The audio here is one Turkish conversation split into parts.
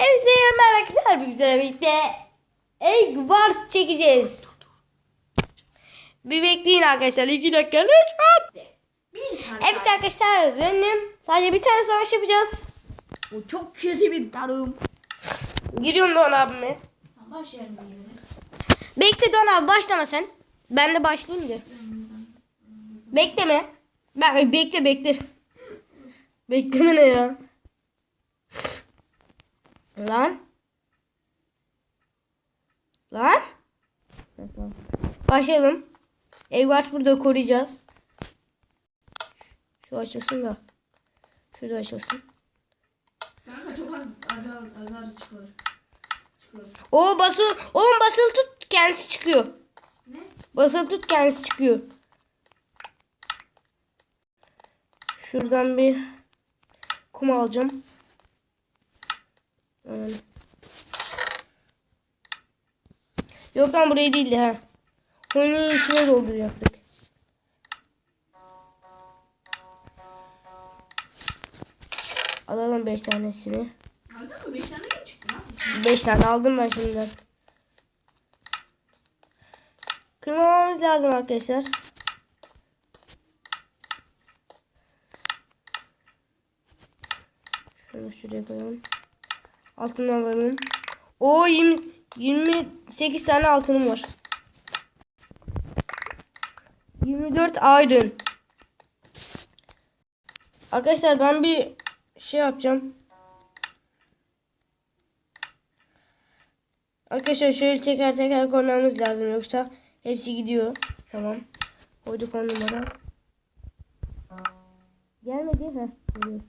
Hepsi yarın arkadaşlar bir güzel birlikte Egg Wars çekeceğiz. Bir bekleyin arkadaşlar. 2 dakika lütfen. Evet arkadaşlar benim sadece bir tane savaş yapacağız. O çok kötü bir tarım. Giriyorum Don abime. Gibi. Bekle Don abi başlama sen. Ben de başlayayım da. Bekleme. Ben, bekle bekle. Bekleme ne ya? Lan. Lan. Başlayalım. Eggwars burada koruyacağız. Şu açılsın da. Şurada açılsın. Kanka çok az azar azar çıkıyor. Çıkıyor. O basılı, oğlum basılı tut kendisi çıkıyor. Ne? Basılı tut kendisi çıkıyor. Şuradan bir kum alacağım. Aynen. Yok lan burayı değildi ha. Oyunun içine dolduracaktık. Alalım 5 tanesini. Aldın mı? 5 tane mi çıktı lan? 5 tane aldım ben şimdiden. Kırmamamız lazım arkadaşlar. Şunu şuraya koyalım. Altını alalım. O 20, 28 tane altınım var. 24 iron. Arkadaşlar ben bir şey yapacağım. Arkadaşlar şöyle teker teker koymamız lazım yoksa hepsi gidiyor. Tamam. Koyduk on numara. Gelmedi ha. Geliyor.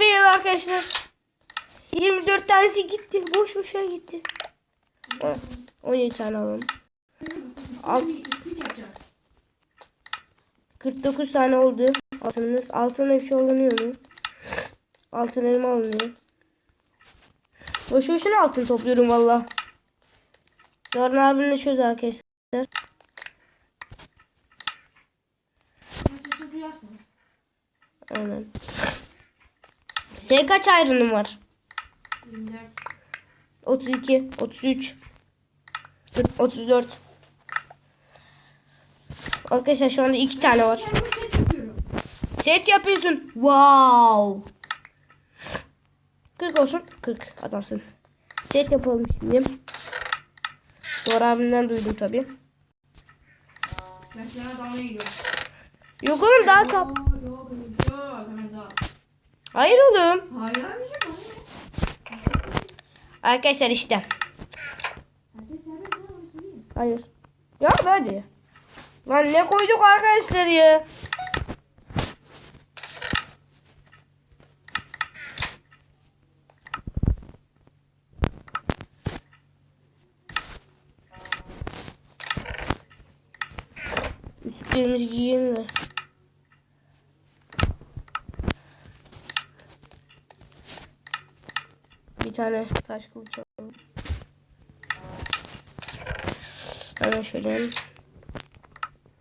Fail arkadaşlar. 24 tanesi gitti. Boş boşa gitti. On- 17 tane alalım. Al. Bir istik yapacağım. 49 tane oldu altınımız. Altın hep şey alınıyor mu? Altın elma alınıyor. Boş boşuna altın topluyorum valla. Yarın abimle şurada arkadaşlar. Aynen. Senin kaç ayrının var? 24. 32, 33, 40, 34. Arkadaşlar şu anda iki tane var. Set yapıyorsun. Wow. 40 olsun. 40 adamsın. Set yapalım şimdi. Doğru abimden duydum tabi. Yok oğlum daha kap. Yok yok yok. Hemen daha. Hayır oğlum. Hayır abicim. Arkadaşlar işte. Hayır. Ya hadi. Lan ne koyduk arkadaşlar ya. Üstlerimizi giyelim de. Tane taş kılıç alalım. Hemen şöyle.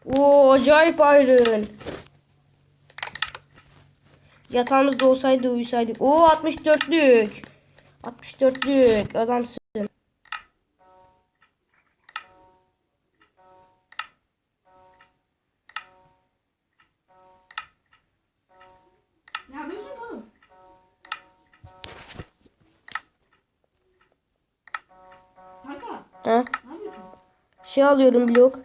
Oo acayip ayrın. Yatağımızda olsaydı uyusaydık. Oo 64'lük. 64'lük adamsın. Ha? Şey alıyorum blok.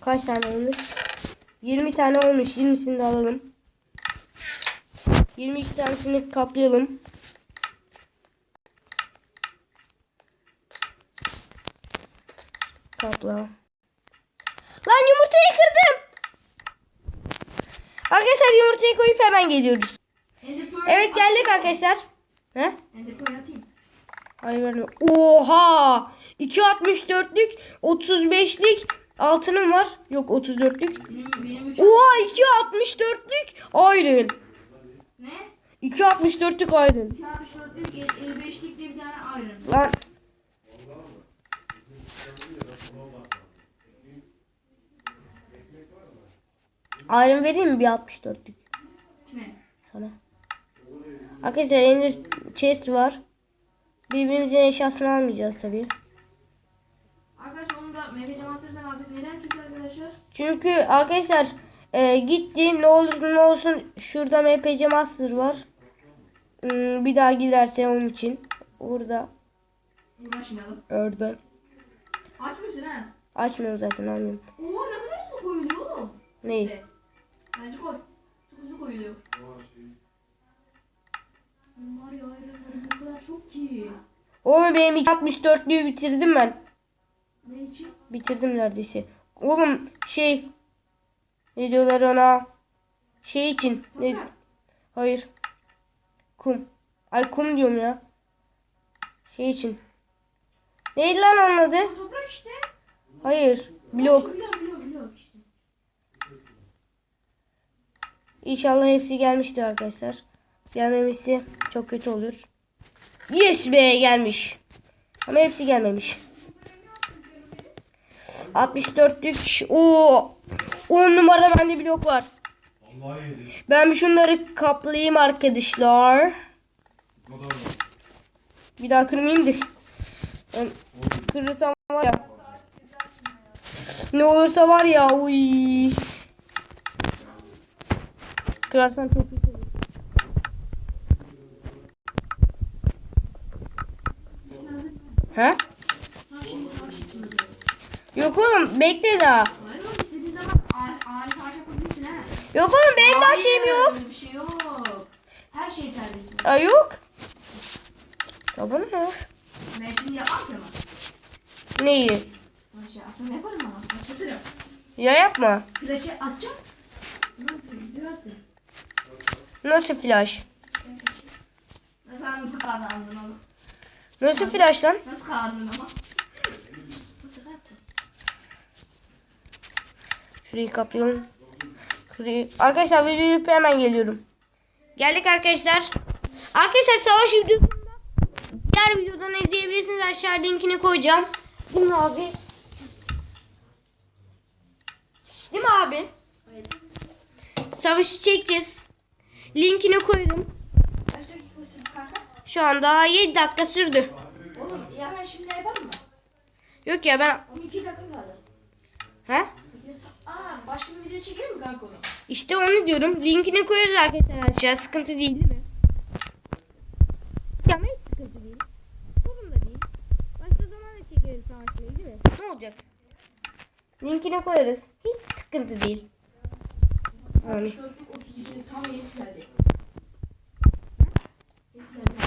Kaç tane olmuş? 20 tane olmuş. 20'sini de alalım. 22 tanesini kaplayalım. Kapla. Lan yumurtayı kırdım. Arkadaşlar yumurtayı koyup hemen geliyoruz. Evet geldik arkadaşlar. He? Hayır vermiyor. Oha! 2.64'lük 35'lik altınım var. Yok 34'lük. Benim, benim üç... Oha 2.64'lük iron. Ne? 2.64'lük iron. 64'lük 55'lik de bir tane iron. Lan Iron vereyim mi bir 64'lük Kime? sana? Arkadaşlar elinde chest var. Birbirimizin eşyasını almayacağız tabii. Arkadaşlar onu da MFC Master'dan aldık. Neden? Çünkü arkadaşlar Çünkü arkadaşlar e, gitti ne olur ne olsun şurada MPC Master var. Hmm, bir daha giderse onun için. Orada. Orada. Açmıyorsun ha. Açmıyorum zaten almıyorum. Oha ne kadar hızlı koyuluyor oğlum. Neyi? İşte. Bence koy. Çok hızlı koyuluyor. Ya çok. Oğlum benim 64'lüğü bitirdim ben. Ne için? Bitirdim neredeyse. Oğlum şey ne diyorlar ona? Şey için. Ne? Hayır. Kum. Ay kum diyorum ya. Şey için. Neydi lan onun adı? Toprak işte. Hayır. Blok. İşte. İnşallah hepsi gelmiştir arkadaşlar. Gelmemişse çok kötü olur. Yes be gelmiş. Ama hepsi gelmemiş. 64'lük. Oo. 10 numara bende blok var. Ben bir şunları kaplayayım arkadaşlar. O? Bir daha kırmayayım da. Kırırsam var ya. Ne olursa var ya. Uy. Kırarsan çok kötü olur. He? Yok oğlum bekle daha. Hayır oğlum istediğin zaman ağır, savaş yapabilirsin ha. Yok oğlum benim daha şeyim yok. Bir şey yok. Her şey serbest. Ay yok. Ya bu ne? Ben şimdi yapmam. Neyi? Şey aslında yaparım ama. Başlatırım. Ya yapma. Flaşı atacağım. Nasıl flash? Nasıl anladın anladın onu? Nasıl flash lan? Nasıl kağıdın ama? Nasıl yaptın? Şurayı kapayalım. Şurayı... Arkadaşlar videoyu yapıp hemen geliyorum. Geldik arkadaşlar. Arkadaşlar savaş videosunda diğer videodan izleyebilirsiniz. Aşağı linkini koyacağım. Değil mi abi? Değil mi abi? Savaşı çekeceğiz. Linkini koyarım. Kaç dakika sürdü kanka? Şu anda 7 dakika sürdü. Oğlum ya ben şimdi yapalım mı? Yok ya ben... 12 dakika kaldı. He? Aa başka bir video çekelim mi kanka onu? İşte onu diyorum. Linkini koyarız arkadaşlar aşağı. Sıkıntı değil değil mi? Ya hiç sıkıntı değil. Sorun da değil. Başka zaman da çekeriz savaşmayı değil mi? Ne olacak? Linkini koyarız. Hiç sıkıntı değil. Yani. Dörtlük 32 tam yenisi geldi. Yenisi geldi.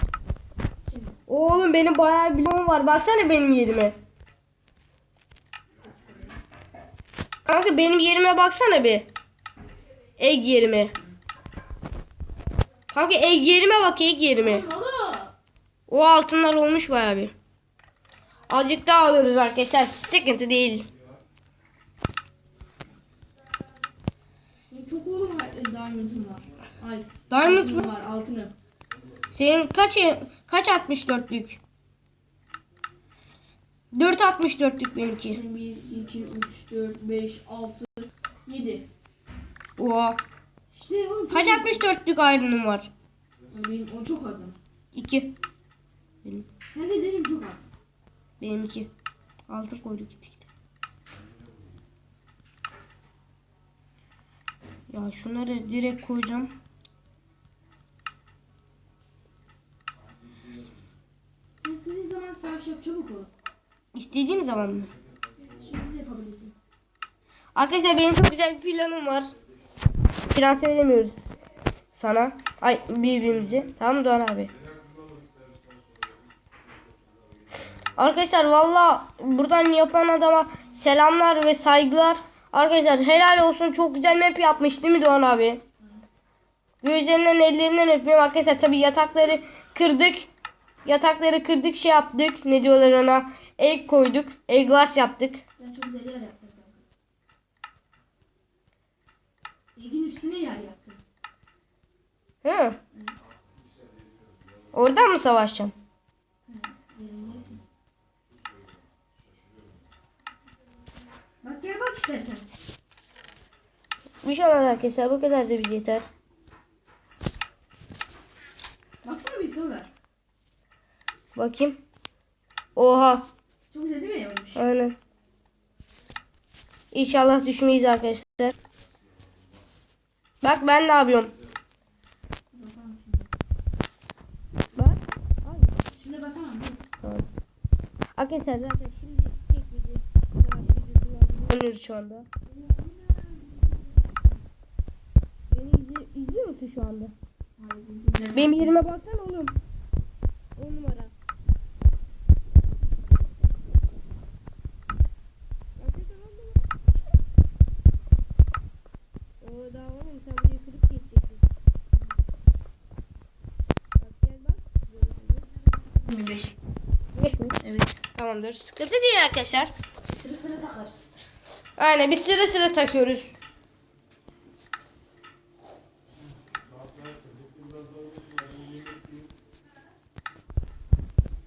Oğlum benim bayağı bloğum var. Baksana benim yerime. Kanka benim yerime baksana bir. Egg yerime. Kanka egg yerime bak egg yerime. O altınlar olmuş bayağı bir. Azıcık daha alırız arkadaşlar. Sıkıntı değil. Çok oğlum. Diamond'ım var. Ay. Diamond mı? var altınım. Senin kaç kaç 64'lük? 4 64'lük benimki. 1, 2, 3, 4, 5, 6, 7. Oha. İşte oğlum. Kaç 64'lük iron'um var? Benim o çok azım. 2. Benim. Sen de derim çok az. Benimki. Altın koyduk gittik. Ya şunları direkt koyacağım. Zaman savaş yap çabuk ol. İstediğin zaman mı? Şimdi de yapabilirsin. Arkadaşlar benim çok güzel bir planım var. Plan söylemiyoruz sana. Ay birbirimizi. Tamam mı Doğan abi? Arkadaşlar valla buradan yapan adama selamlar ve saygılar. Arkadaşlar helal olsun çok güzel map yapmış değil mi Doğan abi? Gözlerinden ellerinden öpüyorum arkadaşlar tabi yatakları kırdık. Yatakları kırdık şey yaptık. Ne diyorlar ona? Egg koyduk. Egg glass yaptık. Ben çok güzel yer yaptım kanka. Egin üstüne yer yaptım. Hı. Oradan mı savaşacaksın? Bak gel bak istersen. Bir şey olmaz arkadaşlar bu kadar da bize yeter. Baksana bir dolar. Bakayım. Oha. Çok güzel değil mi yapmış? Aynen. İnşallah düşmeyiz arkadaşlar. Bak ben ne yapıyorum. Bak. Şimdi bakamam. Arkadaşlar zaten şimdi videosu oynuyoruz şu anda. Beni izli- izliyor musun şu anda? Benim yerime baksana oğlum. 10 numara. Oo daha oğlum sen buraya kırıp geçeceksin. Bak gel bak. 25. Beş mi? Evet. Tamamdır. Sıkıntı değil arkadaşlar. Sıra sıra takarız. Aynen biz sıra sıra takıyoruz.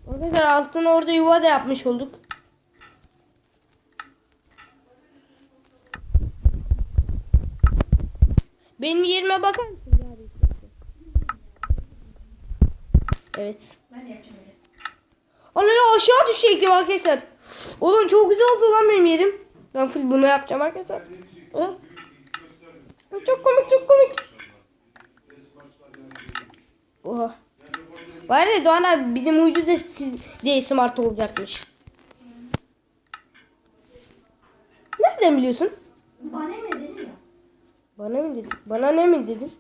Arkadaşlar altına orada yuva da yapmış olduk. Benim yerime bakar mısın? Evet. Ben de yapacağım öyle. Ana aşağı düşecektim arkadaşlar. Oğlum çok güzel oldu lan benim yerim. Ben full bunu yapacağım arkadaşlar. Ha? Çok komik çok komik. Oha. Var ya Doğan abi bizim uydu da siz diye smart olacakmış. Nereden biliyorsun? Bana ne dedin ya? Bana mı dedin? Bana ne mi dedin?